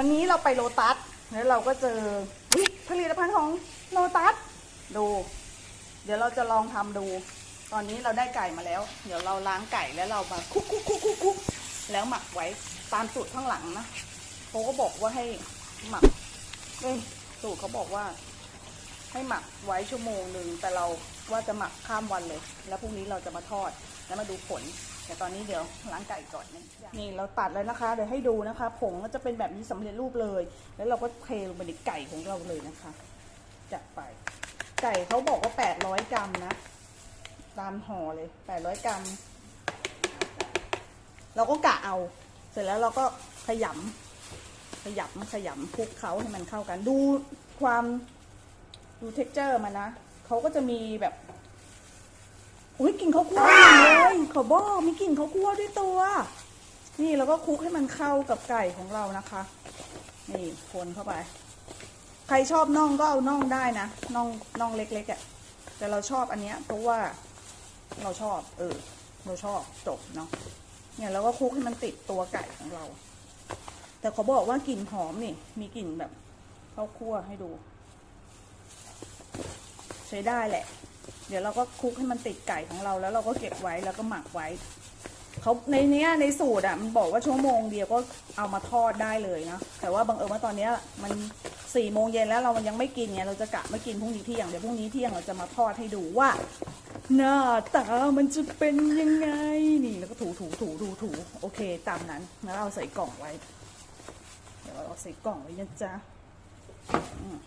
วันนี้เราไปโลตัสแล้วเราก็เจอผลิตภัณฑ์ของโลตัสดู เดี๋ยวเราจะลองทำดู ตอนนี้เราได้ไก่มาแล้ว เดี๋ยวเราล้างไก่แล้วเรามาคุกคุกคุกคุกคุกแล้วหมักไว้ตามสูตรข้างหลังนะเขาก็บอกว่าให้หมักเอ้ยสูตรเขาบอกว่า ให้หมักไว้ชั่วโมงหนึ่งแต่เราว่าจะหมักข้ามวันเลย แล้วพรุ่งนี้เราจะมาทอดแล้วมาดูผล แต่ตอนนี้เดี๋ยวล้างไก่ก่อนนะนี่เราตัดแล้วนะคะ เดี๋ยวให้ดูนะคะ ผงก็จะเป็นแบบนี้สำเร็จรูปเลย แล้วเราก็เทลงไปในไก่ของเราเลยนะคะจัดไป ไก่เขาบอกว่า800กรัมนะ ตามห่อเลย800กรัม เราก็กะเอา เสร็จแล้วเราก็ขยำขยำขยำคลุกเขาให้มันเข้ากัน ดูความดูเท็กเจอร์มันนะเขาก็จะมีแบบ อุ้ยกลิ่นข้าวคั่วเลยขอบอกมีกลิ่นข้าวคั่วด้วยตัว นี่เราก็คลุกให้มันเข้ากับไก่ของเรานะคะ นี่คนเข้าไป ใครชอบน่องก็เอาน่องได้นะน่องน่องเล็กๆอะ่ะแต่เราชอบอันเนี้ยเพราะว่าเราชอบ เออ เราชอบจบเนาะเนี่ยเราก็คลุกให้มันติดตัวไก่ของเรา แต่เขาบอกว่ากลิ่นหอมนี่ มีกลิ่นแบบข้าวคั่วให้ดู ใช้ได้แหละ เดี๋ยวเราก็คลุกให้มันติดไก่ของเราแล้วเราก็เก็บไว้แล้วก็หมักไว้เขาในเนี้ยในสูตรอะมันบอกว่าชั่วโมงเดียวก็เอามาทอดได้เลยนะแต่ว่าบังเอิญว่าตอนเนี้ยมันสี่โมงเย็นแล้วเรายังไม่กินไงเราจะกะไม่กินพรุ่งนี้เที่ยงเดี๋ยวพรุ่งนี้เที่ยงเราจะมาทอดให้ดูว่าหน้าตามันจะเป็นยังไงนี่แล้วก็ถูถูถูถูถูโอเค ตามนั้นแล้วเราใส่กล่องไว้ เดี๋ยวเราใส่กล่องไว้นะจ๊ะอืม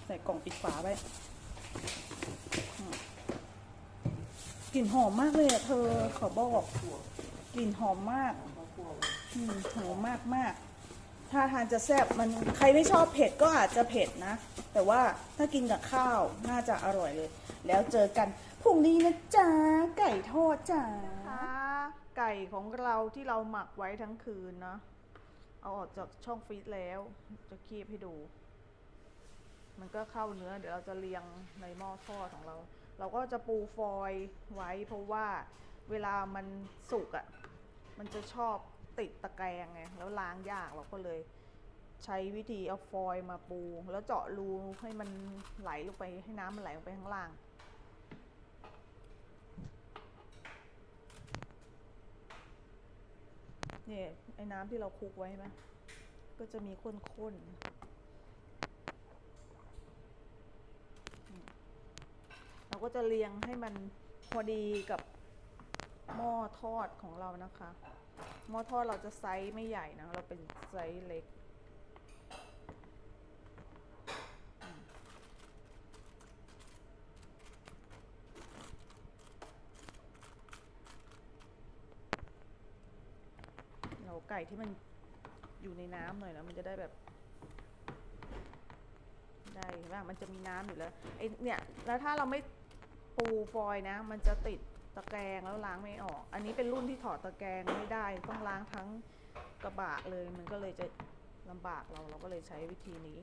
ใส่กล่องปิดฝาไว้กลิ่นหอมมากเลยอะเธอขอบอกกลิ่นหอมมากหอมมากมากถ้าทานจะแซ่บมันใครไม่ชอบเผ็ดก็อาจจะเผ็ดนะ แต่ว่าถ้ากินกับข้าวน่าจะอร่อยเลย แล้วเจอกันพรุ่งนี้นะจ๊ะไก่ทอดจ้าไก่ของเราที่เราหมักไว้ทั้งคืนนะ เอาออกจากช่องฟรีซแล้ว จะคีบให้ดู มันก็เข้าเนื้อเดี๋ยวเราจะเรียงในหม้อทอดของเรา เราก็จะปูฟอยล์ไว้ เพราะว่าเวลามันสุกอะ่ะมันจะชอบติดตะแกรงไงแล้วล้างยากเราก็เลย ใช้วิธีเอาฟอยล์มาปู แล้วเจาะรูให้มันไหลลงไปให้น้ำมันไหลลงไปข้างล่างเนี่ยไอ้น้ำที่เราคลุกไว้ไหมก็จะมีข้นๆอืมเรา ก็จะเรียงให้มันพอดีกับหม้อทอดของเรานะคะ หม้อทอดเราจะไซส์ไม่ใหญ่นะ เราเป็นไซส์เล็ก เราไก่ที่มันอยู่ในน้ำหน่อยนะมันจะได้แบบได้เห็นป่ะมันจะมีน้ำอยู่แล้วไอเนี่ยแล้วถ้าเราไม่ ปูฟอยล์นะ มันจะติดตะแกรงแล้วล้างไม่ออก อันนี้เป็นรุ่นที่ถอดตะแกรงไม่ได้ต้องล้างทั้งกระบะเลย มันก็เลยจะลำบากเราเราก็เลยใช้วิธีนี้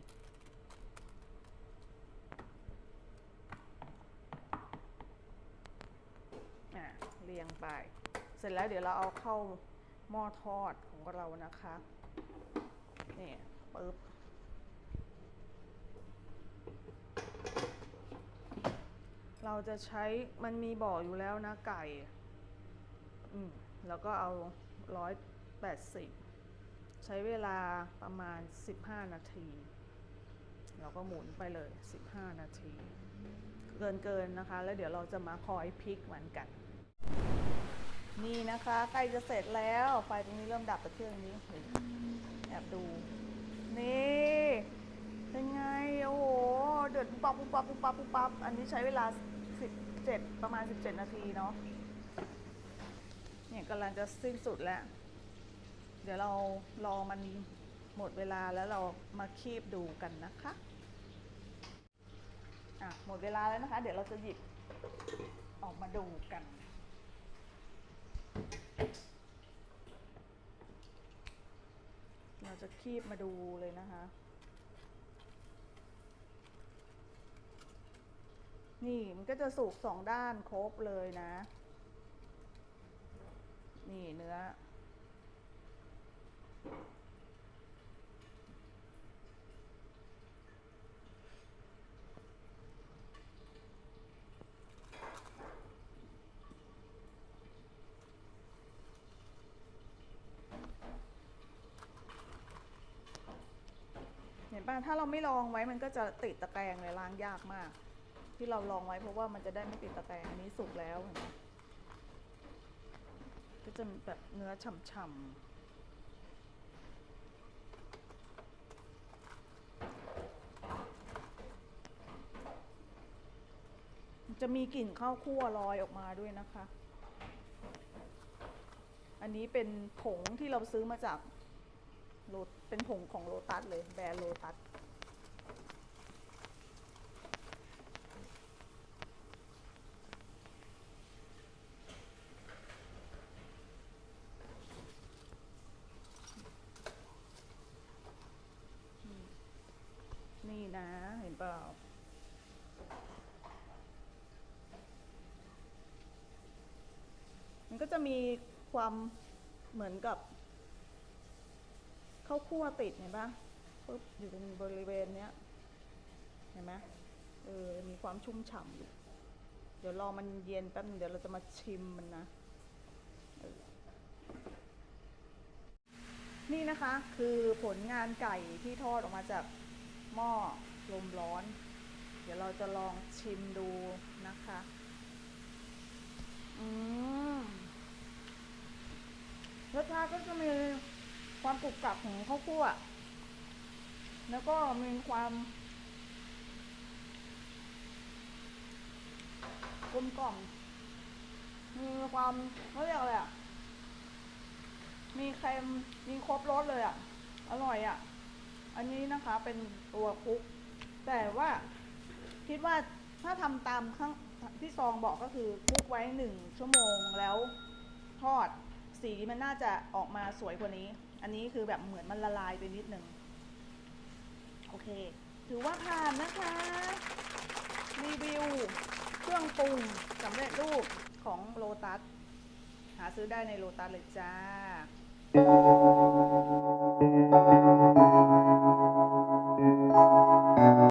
อะเรียงไป เสร็จแล้วเดี๋ยวเราเอาเข้าหม้อทอดของเรานะคะ นี่ปึ๊บ เรา จะใช้มันมีบ่ออยู่แล้วนะไก่ อืม แล้วก็เอาร้อยแปดสิบใช้เวลาประมาณสิบห้านาทีเราก็หมุนไปเลยสิบห้านาที เกินเกินนะคะ แล้วเดี๋ยวเราจะมาคอยพลิกมันกัน นี่นะคะใกล้จะเสร็จแล้วไฟตรงนี้เริ่มดับแต่เครื่องนี้แอบดู นี่เป็นไง โอ้โห เดือดปุ๊บปั๊บปุ๊บปั๊บปุ๊บปั๊บปุ๊บปั๊บอันนี้ใช้เวลา 17 ประมาณ 17 นาทีเนาะเนี่ยกำลังจะสิ้นสุดแล้ว เดี๋ยวเรารอมันหมดเวลาแล้วเรามาคีบดูกันนะคะอะหมดเวลาแล้วนะคะ เดี๋ยวเราจะหยิบออกมาดูกัน เราจะคีบมาดูเลยนะคะ นี่มันก็จะสุกสองด้านครบเลยนะ นี่เนื้อ เห็นป่ะถ้าเราไม่ลองไว้มันก็จะติดตะแกรงเลยล้างยากมาก ที่เราลองไว้เพราะว่ามันจะได้ไม่ติดตะแกรงอันนี้สุกแล้วก็จะแบบเนื้อฉ่ำๆจะมีกลิ่นข้าวคั่วลอยออกมาด้วยนะคะ อันนี้เป็นผงที่เราซื้อมาจากโลเป็นผงของโลตัสเลย แบรนด์โลตัส นี่นะ เห็นเปล่า มัน ก็จะมีความเหมือนกับข้าวคั่วติดเห็นปะปึ๊บอยู่ตรงบริเวณเนี้ยเห็นไหมเออมีความชุ่มฉ่ำอยู่เดี๋ยวรอมันเย็นแป๊บเดี๋ยวเราจะมาชิมมันนะนี่นะคะคือผลงานไก่ที่ทอดออกมาจากหม้อลมร้อน เดี๋ยวเราจะลองชิมดูนะคะ อืม รสชาติก็ จะมีความกรุบกรับของข้าวคั่ว แล้วก็มีความกลมกล่อม มีความเขาเรียกอะไรอะ มีเค็ม มีครบรสเลยอะ อร่อยอะ อันนี้นะคะเป็นตัวคลุก แต่ว่าคิดว่าถ้าทำตามข้างที่ซองบอกก็คือคลุกไว้หนึ่งชั่วโมงแล้วทอด สีมันน่าจะออกมาสวยกว่านี้ อันนี้คือแบบเหมือนมันละลายไปนิดนึง โอเค ถือว่าผ่านนะคะ รีวิว เครื่องปรุงสำเร็จรูปของโลตัส หาซื้อได้ในโลตัสเลยจ้า